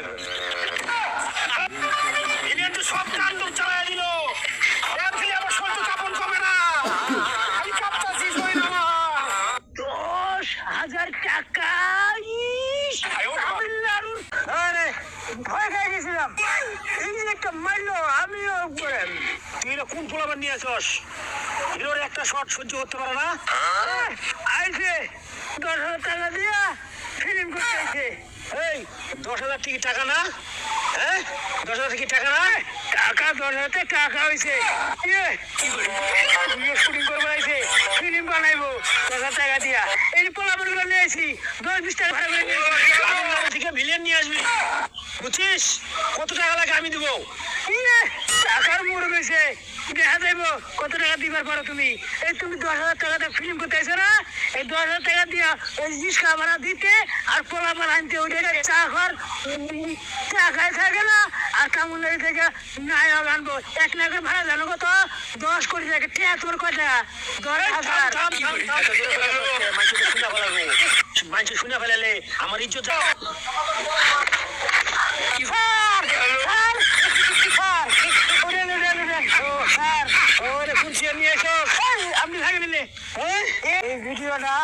আসবেন এনে তো চালায় দিল। আমার সহ্য কাপড় কমে না। আমি কাঁপতাছি কই না দশ হাজার টাকা তামিলনাড়ুর আরে ভয় খেয়ে গেছিলাম। এই যে একটা মারলো আমিও তুই কোন পোলাবার নিয়ে আসস? হিরোর একটা শট সহ্য করতে পারে না। আইছে। দশ হাজার টাকা দিয়া ফিল্ম করতে আইছে। এই দশ হাজার টিকিট টাকা না হ্যাঁ দশ হাজার টিকিট টাকা না টাকা দশ হাজার টাকা হয়েছে শুটিং করব আইছে ফিল্ম বানাইবো দশ হাজার টাকা দিয়া এই পোলাবারগুলো নিয়ে আসি দশ বিশ টাকা ভাড়া নিয়ে আসবি বুঝছিস কত টাকা লাগে আমি দেবো ইয়ে, টাকার মোড় বেছে দেখা যাইব কত টাকা দিবার পারো তুমি। এই তুমি দশ হাজার টাকাতে ফিল্ম করতে আইছো না? এই দশ হাজার টাকা দিয়া ওই রিক্সা ভাড়া দিতে আর পোলা ভাড়া আনতে ওই চা ঘর চা খাই থাকে না আর কামুনারি থেকে নায়ক আনব। এক নায়কের ভাড়া জানো কত? দশ কোটি টাকা। তোমার কয় টাকা দশ হাজার। মানুষ শুনে ফেলালে আমার ইজ্জত যাও স্যার স্যার স্যার ওরে ওরে ওরে ও স্যার। ওরে কুঞ্চি নিয়ে এসো। আপনি ভাগে? এই ভিডিওটা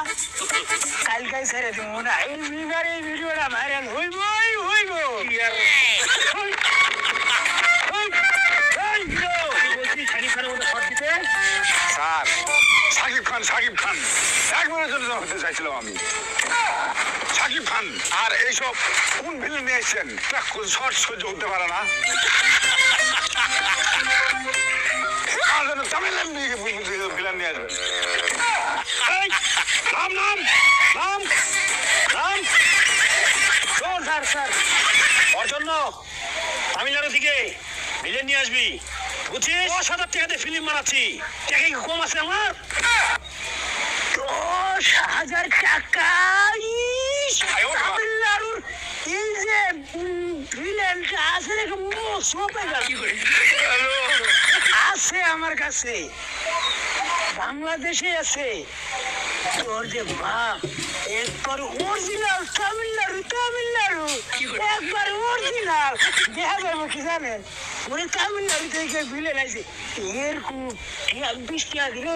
কালকাই ছেড়ে দিব না। এই বিবার এই ভিডিওটা ভাইরাল হইবই হইব। স্যার সাকিব খান সাকিব খান। একবারের জন্য হতে চাইছিলাম আমি। সাকিব খান আর এইসব কোন ভিলেন নিয়ে এসছেন? শর্ট সহ্য হতে পারে না। জন্য তামিলনাড়ু ভিলেন নিয়ে আসবেন নাম নাম নাম নাম স্যার স্যার। ওর জন্য তামিলনাড়ু থেকে মিলিয়ন নিয়ে আসবি। বুঝছিস দশ হাজার টাকাতে ফিল্ম বানাচ্ছি। টাকা কি কম আছে আমার? দশ হাজার টাকা তামিলনাড়ুর এই যে ভিলেনটা আছে দেখে মুখ সপে গেল। আছে আমার কাছে। বাংলাদেশে আছে। তোর যে বাপ একবার অরিজিনাল তামিলনাড়ু তামিলনাড়ু। একবার অরিজিনাল দেখা যাব কি জানেন? ওরে তামিলনাড়ু থেকে বিলে লাইছে এরকম বিশ টাকা দিলে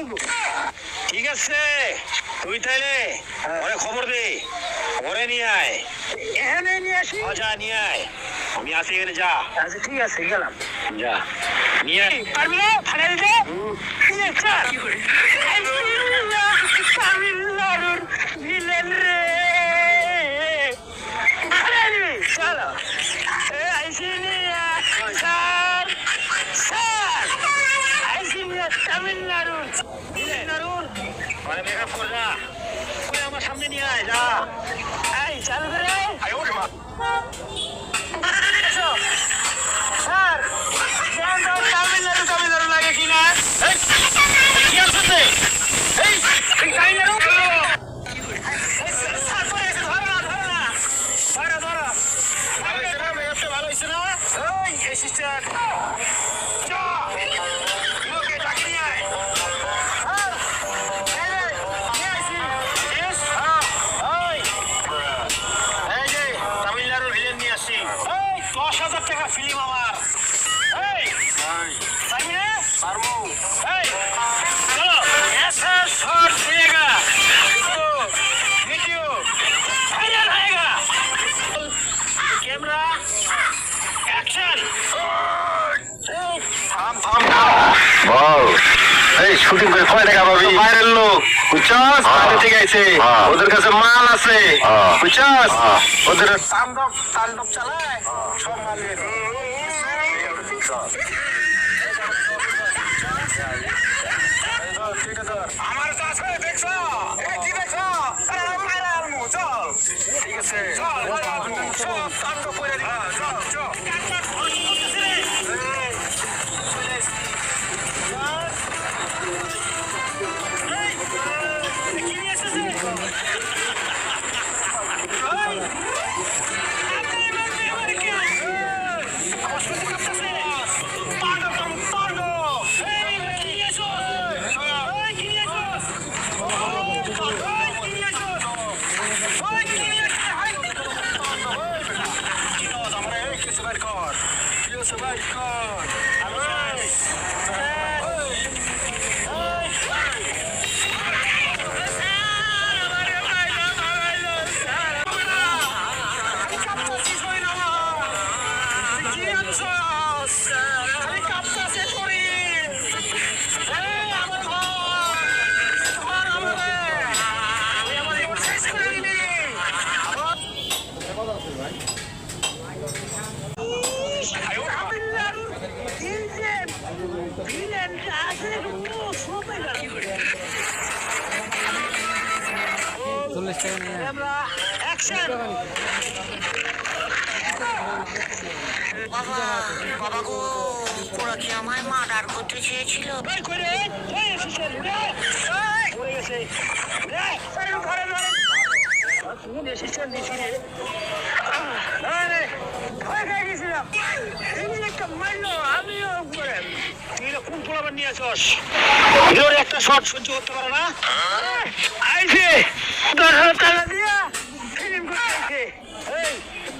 ঠিক আছে। তুই তাইলে ওরে খবর দে। ওরে নিয়ে আয়। এখানে নিয়ে আসি। যা নিয়ে আয়। আমি আসি এখানে যা। আচ্ছা ঠিক আছে গেলাম। যা। নিয়ে আয়। পারবি না? ফাড়া দিতে? তামিলনাড়ুর ভিলেন রে। ফাড়া দিবি? চলো। এ আইসি নিয়ে স্যার। স্যার। আইসি নিয়ে তামিলনাড়ুর তামিলনাড়ুর মানে মেকআপ কর যা। আমার সামনে নিয়ে আয় যা। এই চালু করে এসো। স্যার বুঝছস বাইরে থেকে আইছে ওদের কাছে মাল আছে বুঝছস ওদের তাণ্ডব তাণ্ডব চালায় সব মালের আমার কাছে দেখছ এই কি দেখছ চল ঠিক আছে চল সব তাণ্ডব করে চল চল চল্লিশ টাকা নিয়ে বাবা বাবা গো ওরা কি আমায় মার্ডার করতে চেয়েছিল এই করে এই এসেছে রে এই পড়ে গেছে রে আরে ঘরে তুমি এসেছেন নিচে রে আরে, ভয় খেয়ে গেছিলাম। একটা মারলো আমিও উপরে। কোন পোলাবার নিয়ে আসস? হিরোর একটা শট সহ্য করতে পারে না? আইছে। দশ হাজার দিয়া।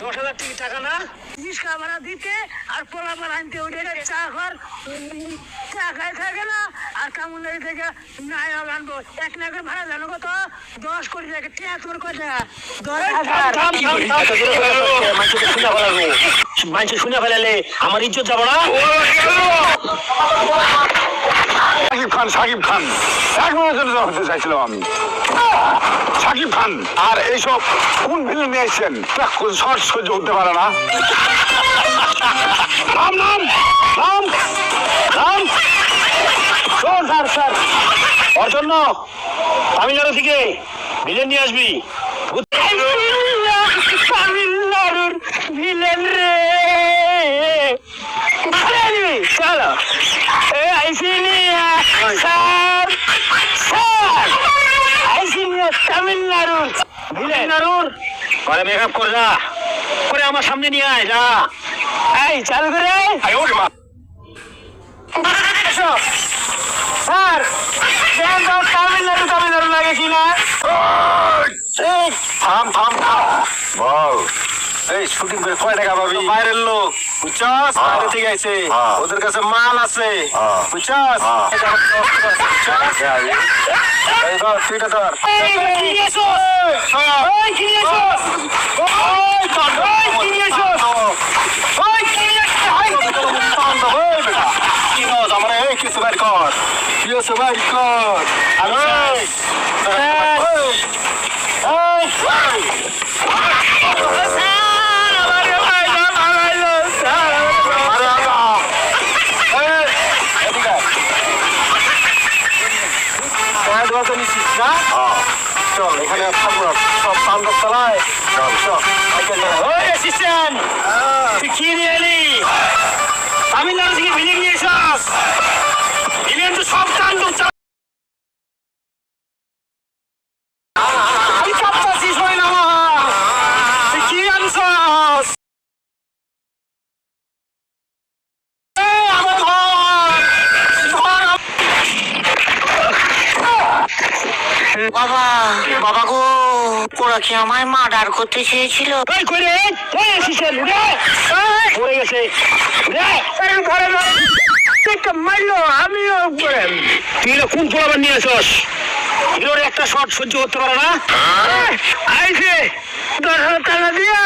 দশ হাজার টাকা টাকা না? রিক্সা ভাড়া দিতে আর পোলা ভাড়া আনতে ওইটা চা ঘর চা খাই থাকে না আর কামুন্দারি থেকে নায়ক আনব এক নায়কের ভাড়া জানো কত? দশ কোটি টাকা টিয়া দশ হাজার। মানুষ শুনে ফেলালে আমার ইজ্জত যাব না? সাকিব খান এক জন্য হতে চাইছিলাম আমি। সাকিব খান, আর এইসব কোন নিয়ে এসছেন? সহ্য করতে পারে না। থেকে ভিলেন নিয়ে আসবি তামিলনাড়ুর ভিলেন রে চলো আইসি স্যার স্যার আইসি তামিলনাড়ুর। ভিলেন নাড়ুর পরে মেকআপ করে যা। করে আমার সামনে নিয়ে আয় যা। এই চালু করে স্যার তামিলনাড়ু তামিলনাড়ু লাগে কিনা এই। থাম থাম থাম। বল। এই শুটিং করে কয় টাকা পাবি? বাইরের লোক। বুঝছস বাইরে থেকে আইছে ওদের কাছে মাল আছে বুঝছস এই ধর তুইটা ধর কি এসো ওই কি এসো ওই ধর ওই কি এসো ওই কি এসো কি নজ আমার এই কিছু বাইর কর কি আছে বাইর কর হ্যালো এই, এই স্যার আমারে ভাইলা মারাইলো স্যার আরে আল্লাহ এই, এদিকে আয়। কয়েক বছর নিচ্ছিস না চল এখানে থাকব। সব পান্ডব চালায় চল চল অ্যাসিস্ট্যান্ট কি নিয়ে বাবা গো ওরা কি আমায় মার্ডার করতে চেয়েছিল? এই কই রে? এই অ্যাসিস্ট্যান্ট রে? পড়ে গেছে। রে আরে ঘরে ঘরে একটা মারলো আমিও উপরে তুই কোন পোলাবার নিয়ে আসস? হিরোর একটা শট সহ্য করতে পারে না? আইছে! দশ হাজার টাকা দিয়া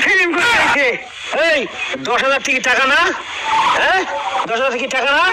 ফিল্ম করে আইছে। এই দশ হাজার থেকে টাকা না? হ্যাঁ? দশ হাজার থেকে টাকা না?